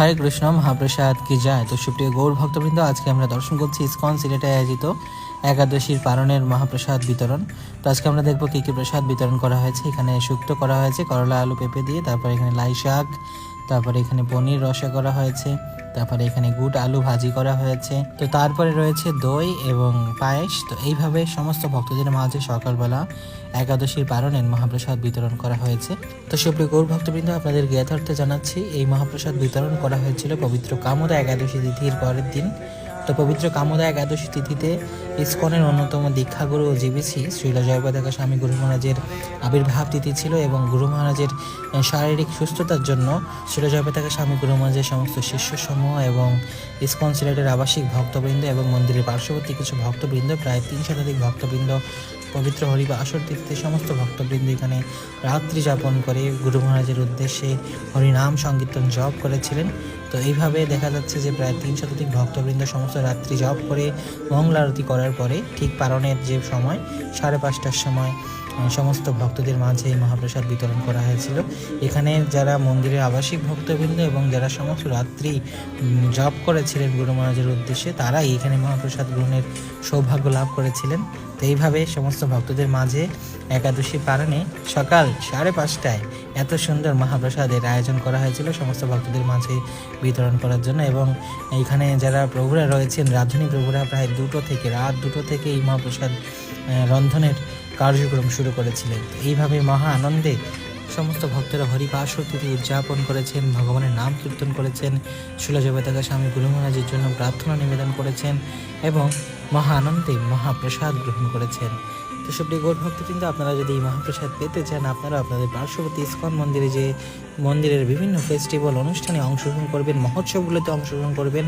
হরে কৃষ্ণ, মহাপ্রসাদ কি যায়? তো সুপ্রিয় গৌর ভক্তবৃন্দ, আজকে আমরা দর্শন করছি ইসকন সিলেটে আয়োজিত একাদশীর পারণের মহাপ্রসাদ বিতরণ। তো আজকে আমরা দেখব কী কী প্রসাদ বিতরণ করা হয়েছে। এখানে শুক্ত করা হয়েছে, করলা, আলু পেঁপে দিয়ে, তারপর এখানে লাই শাক, তারপরে এখানে পনির রসা করা হয়েছে। তারপরে এখানে গুড় আলু ভাজি করা হয়েছে। তো তারপরে রয়েছে দই এবং পায়েস। তো এইভাবে সমস্ত ভক্তদের মাঝে সকালবেলা একাদশীর পারণের মহাপ্রসাদ বিতরণ করা হয়েছে। তো সুপ্রিয় গৌর ভক্তবৃন্দ, আপনাদের জ্ঞাতার্থে জানাচ্ছি, এই মহাপ্রসাদ বিতরণ করা হয়েছিল পবিত্র কামদা একাদশী তিথির পরের দিন। তো পবিত্র কামদা একাদশী তিথিতে ইস্কনের অন্যতম দীক্ষাগুরু ও জীবিসি শ্রীলা জয়পতাকা স্বামী গুরু মহারাজের আবির্ভাব তিথি ছিল এবং গুরু মহারাজের শারীরিক সুস্থতার জন্য শ্রীলা জয়পতাকা স্বামী গুরু মহারাজের সমস্ত শিষ্য সমূহ এবং ইসকন সিলেটের আবাসিক ভক্তবৃন্দ এবং মন্দিরের পার্শ্ববর্তী কিছু ভক্তবৃন্দ, প্রায় তিন শতাধিক ভক্তবৃন্দ, পবিত্র হরিবা আসর তিথিতে সমস্ত ভক্তবৃন্দ এখানে রাত্রি যাপন করে গুরু মহারাজের উদ্দেশ্যে হরিনাম সংকীর্তন জপ করেছিলেন। তো এইভাবে দেখা যাচ্ছে যে প্রায় তিন শতাধিক ভক্তবৃন্দ সমস্ত রাত্রি জপ করে মঙ্গলারতি করার পরে ঠিক পারণের যে সময় সাড়ে পাঁচটার সময় সমস্ত ভক্তদের মাঝে এই মহাপ্রসাদ বিতরণ করা হয়েছিল। এখানে যারা মন্দিরের আবাসিক ভক্তবৃন্দ এবং যারা সমস্ত রাত্রি জপ করেছিলেন গুরু মহারাজের উদ্দেশ্যে, তারাই এখানে মহাপ্রসাদ গ্রহণের সৌভাগ্য লাভ করেছিলেন। তো এইভাবে সমস্ত ভক্তদের মাঝে একাদশী পালনে সকাল সাড়ে পাঁচটায় এত সুন্দর মহাপ্রসাদের আয়োজন করা হয়েছিল সমস্ত ভক্তদের মাঝে বিতরণ করার জন্য এবং এখানে যারা প্রভুরা রয়েছেন, রাধুনী প্রভুরা প্রায় দুটো থেকে, রাত দুটো থেকে এই মহাপ্রসাদ রন্ধনের কার্যক্রম শুরু করেছিলেন। এইভাবে মহা আনন্দে সমস্ত ভক্তরা হরিপাশ তিথি উদযাপন করেছেন, ভগবানের নাম কীর্তন করেছেন সুলজবেতাকা স্বামী গুরু মহারাজের জন্য প্রার্থনা নিবেদন করেছেন এবং মহা আনন্দে মহাপ্রসাদ গ্রহণ করেছেন। তো সুপ্রিয় গৌর কিন্তু আপনারা যদি এই মহাপ্রসাদ পেতে চান, আপনারা আপনাদের পার্শ্ববর্তী ইস্কন মন্দিরে যে মন্দিরের বিভিন্ন ফেস্টিভ্যাল অনুষ্ঠানে অংশগ্রহণ করবেন, মহোৎসবগুলোতে অংশগ্রহণ করবেন,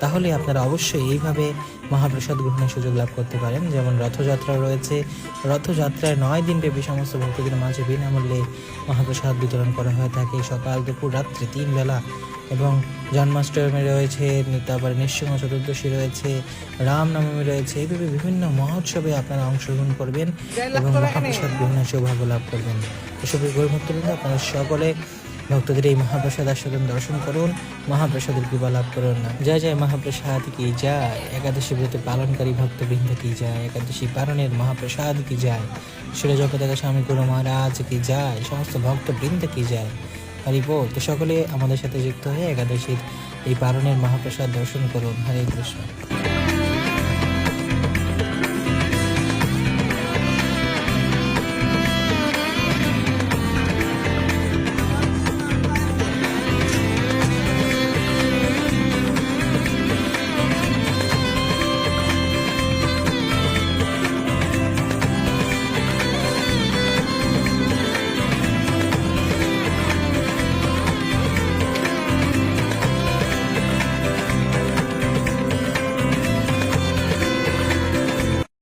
তাহলে আপনারা অবশ্যই এইভাবে মহাপ্রসাদ গ্রহণের সুযোগ লাভ করতে পারেন। যেমন রথযাত্রা রয়েছে। রথযাত্রায় নয় দিন ব্যাপী সমস্ত ভক্তদের মাঝে বিনামূল্যে মহাপ্রসাদ বিতরণ করা হয়ে থাকে। সকাল, দুপুর, রাত্রি, তিন বেলা এবং জন্মাষ্টমী রয়েছে, তারপরে নৃসিংহ চতুর্দশী রয়েছে রামনবমী রয়েছে এইভাবে বিভিন্ন মহোৎসবে আপনারা অংশগ্রহণ করবেন এবং মহাপ্রসাদ গ্রহণের সৌভাগ্য লাভ করবেন। এসব গৌর ভক্তবৃন্দ আপনারা সকলে ভক্তদের এই মহাপ্রসাদ আস্বাদন দর্শন করুন, মহাপ্রসাদের কৃপা লাভ করুন। না জয় জয় মহাপ্রসাদ কি যায় একাদশী ব্রত পালনকারী ভক্তবৃন্দ কি যায় একাদশী পালনের মহাপ্রসাদ কি যায় সুরজপতাকা স্বামী গুরু মহারাজ কি যায় সমস্ত ভক্তবৃন্দ কি যায় হরি বল তো সকলে আমাদের সাথে যুক্ত হয়ে একাদশীর এই পারণের মহাপ্রসাদ দর্শন করুন। হরে কৃষ্ণ।